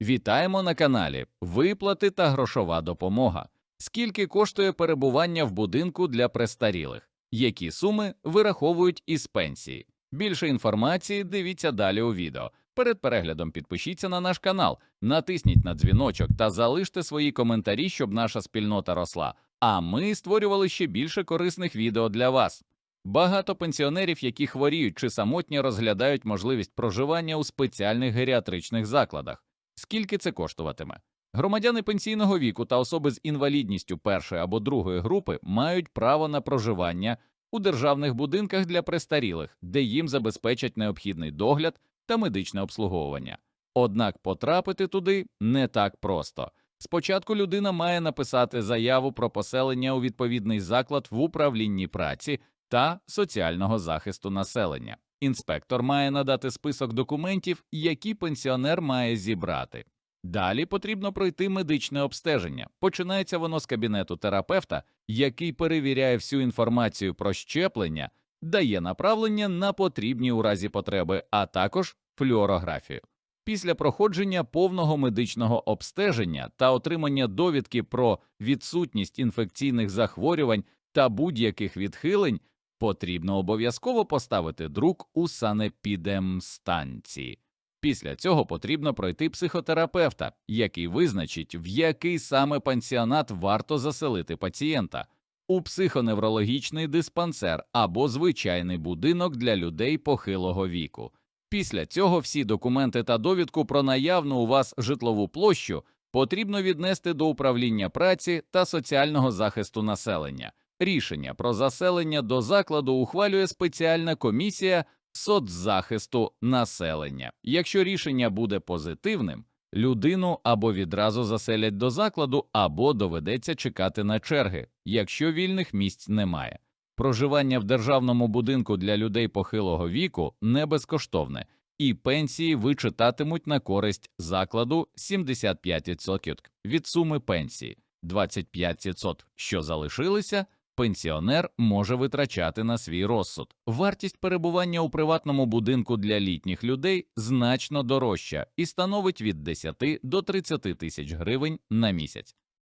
Вітаємо на каналі Виплати та грошова допомога. Скільки коштує перебування в будинку для престарілих? Які суми вираховують із пенсії? Більше інформації дивіться далі у відео. Перед переглядом підпишіться на наш канал, натисніть на дзвіночок та залиште свої коментарі, щоб наша спільнота росла. А ми створювали ще більше корисних відео для вас. Багато пенсіонерів, які хворіють чи самотні, розглядають можливість проживання у спеціальних геріатричних закладах. Скільки це коштуватиме? Громадяни пенсійного віку та особи з інвалідністю першої або другої групи мають право на проживання у державних будинках для престарілих, де їм забезпечать необхідний догляд та медичне обслуговування. Однак потрапити туди не так просто. Спочатку людина має написати заяву про поселення у відповідний заклад в управлінні праці та соціального захисту населення. Інспектор має надати список документів, які пенсіонер має зібрати. Далі потрібно пройти медичне обстеження. Починається воно з кабінету терапевта, який перевіряє всю інформацію про щеплення, дає направлення на потрібні у разі потреби, а також флюорографію. Після проходження повного медичного обстеження та отримання довідки про відсутність інфекційних захворювань та будь-яких відхилень потрібно обов'язково поставити друк у санепідемстанції. Після цього потрібно пройти психотерапевта, який визначить, в який саме пансіонат варто заселити пацієнта у психоневрологічний диспансер або звичайний будинок для людей похилого віку. Після цього всі документи та довідку про наявну у вас житлову площу потрібно віднести до управління праці та соціального захисту населення. Рішення про заселення до закладу ухвалює спеціальна комісія соцзахисту населення. Якщо рішення буде позитивним, людину або відразу заселять до закладу, або доведеться чекати на черги, якщо вільних місць немає. Проживання в державному будинку для людей похилого віку не безкоштовне, і пенсії вичитатимуть на користь закладу 75% від суми пенсії, 25%, що залишилися, пенсіонер може витрачати на свій розсуд. Вартість перебування у приватному будинку для літніх людей значно дорожча і становить від 10 до 30 тисяч гривень на місяць.